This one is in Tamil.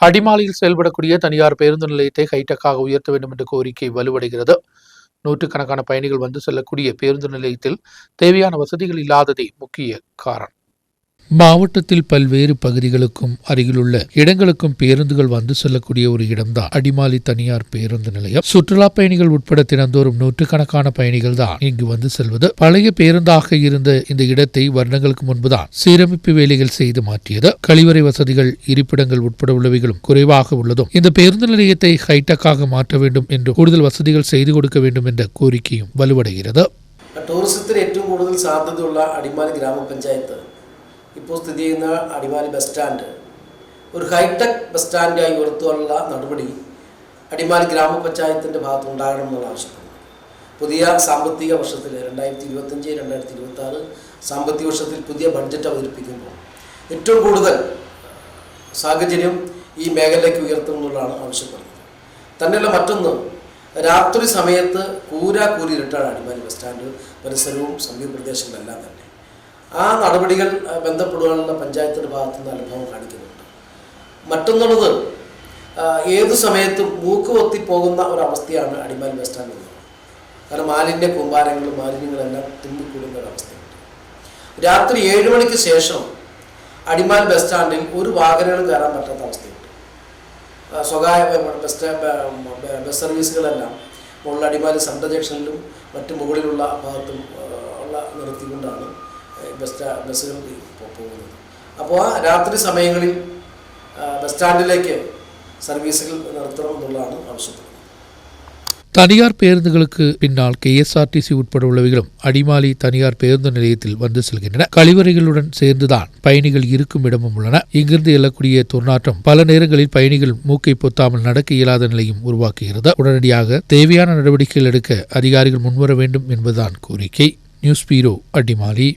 அடிமாலியில் செயல்படக்கூடிய தனியார் பேருந்து நிலையத்தை ஹைடெக்காக உயர்த்த வேண்டும் என்ற கோரிக்கை வலுவடைகிறது. நூற்றுக்கணக்கான பயணிகள் வந்து செல்லக்கூடிய பேருந்து நிலையத்தில் தேவையான வசதிகள் இல்லாததே முக்கிய காரணம். மாவட்டத்தில் பல்வேறு பகுதிகளுக்கும் அருகிலுள்ள இடங்களுக்கும் பேருந்துகள் வந்து செல்லக்கூடிய ஒரு இடம்தான் அடிமாலி தனியார் பேருந்து நிலையம் சுற்றுலா பயணிகள் உட்பட தினந்தோறும் நூற்றுக்கணக்கான பயணிகள் தான் இங்கு வந்து செல்வது பழைய பேருந்தாக இருந்த இந்த இடத்தை வருடங்களுக்கு முன்புதான் சீரமைப்பு வேலைகள் செய்து மாற்றியது கழிவறை வசதிகள் இருப்பிடங்கள் உட்பட உள்ளவைகளும் குறைவாக உள்ளதும் இந்த பேருந்து நிலையத்தை ஹைடெக்காக மாற்ற வேண்டும் என்று கூடுதல் வசதிகள் செய்து கொடுக்க வேண்டும் என்ற கோரிக்கையும் വലുവടരുത് ടൂറിസത്തിന് ഏറ്റവും കൂടുതൽ സാധ്യതയുള്ള അടിമാലി ഗ്രാമപഞ്ചായത്ത് ഇപ്പോൾ സ്ഥിതി ചെയ്യുന്ന അടിമാലി ബസ് സ്റ്റാൻഡ്. ഒരു ഹൈടെക് ബസ് സ്റ്റാൻഡായി ഉയർത്തുവാനുള്ള നടപടി അടിമാലി ഗ്രാമപഞ്ചായത്തിന്റെ ഭാഗത്ത് ഉണ്ടാകണം എന്നുള്ള ആവശ്യപ്പെടുന്നു പുതിയ സാമ്പത്തിക വർഷത്തിൽ രണ്ടായിരത്തി ഇരുപത്തഞ്ച് രണ്ടായിരത്തി ഇരുപത്തി ആറ് സാമ്പത്തിക വർഷത്തിൽ പുതിയ ബഡ്ജറ്റ് അവതരിപ്പിക്കുമ്പോൾ ഏറ്റവും കൂടുതൽ സാഹചര്യം ഈ മേഖലയ്ക്ക് ഉയർത്തുമെന്നുള്ളതാണ് ആവശ്യപ്പെടുന്നത്. തന്നെയല്ല മറ്റൊന്ന് രാത്രി സമയത്ത് കൂരാ കൂരിരുട്ടാണ് അടിമാലി ബസ് സ്റ്റാൻഡ്. പരിസരവും സമീപ പ്രദേശങ്ങളെല്ലാം തന്നെ. ആ നടപടികൾ ബന്ധപ്പെടുവാനുള്ള പഞ്ചായത്തിന്റെ ഭാഗത്തു നിന്ന് അനുഭവം കാണിക്കുന്നുണ്ട്. മറ്റൊന്നുള്ളത് ഏത് സമയത്തും മൂക്ക് പൊത്തിപ്പോകുന്ന ഒരവസ്ഥയാണ് അടിമാലി ബസ് സ്റ്റാൻഡ് ഉള്ളത് കാരണം മാലിന്യ കൂമ്പാരങ്ങളും മാലിന്യങ്ങളെല്ലാം തുമ്പിക്കൂടുന്ന ഒരവസ്ഥയുണ്ട്. രാത്രി ഏഴ് മണിക്ക് ശേഷം അടിമാലി ബസ് സ്റ്റാൻഡിൽ ഒരു വാഹനങ്ങളും കയറാൻ പറ്റാത്ത അവസ്ഥയുണ്ട്. സ്വകാര്യ ബസ് ബസ് സർവീസുകളെല്ലാം ഉള്ള അടിമാലി സെൻട്രൽ ജംഗ്ഷനിലും മറ്റു മുകളിലുള്ള ഭാഗത്തും ഉള്ള നിർത്തിക്കൊണ്ടാണ് ബസ് സ്റ്റാ ബസ്സുകൾ പോ- പോകുന്നത് അപ്പോൾ ആ രാത്രി സമയങ്ങളിൽ ആ, ബസ് സ്റ്റാൻഡിലേക്ക് സർവീസുകൾ നിർത്തണം എന്നുള്ളതാണ് ആവശ്യപ്പെടുന്നത് தனியார் பேருந்துகளுக்கு பின்னால் கேஎஸ்ஆர்டிசி உட்பட உள்ளவைகளும் அடிமாலி தனியார் பேருந்து நிலையத்தில் வந்து செல்கின்றன கழிவறைகளுடன் சேர்ந்துதான் பயணிகள் இருக்கும் இடமும் உள்ளன இங்கிருந்து எழக்கூடிய துர்நாற்றம் பல நேரங்களில் பயணிகள் மூக்கை பொத்தாமல் நடக்க இயலாத நிலையும் உருவாக்குகிறது உடனடியாக தேவையான நடவடிக்கைகள் எடுக்க அதிகாரிகள் முன்வர வேண்டும் என்பதுதான் கோரிக்கை நியூஸ் பீரோ அடிமாலி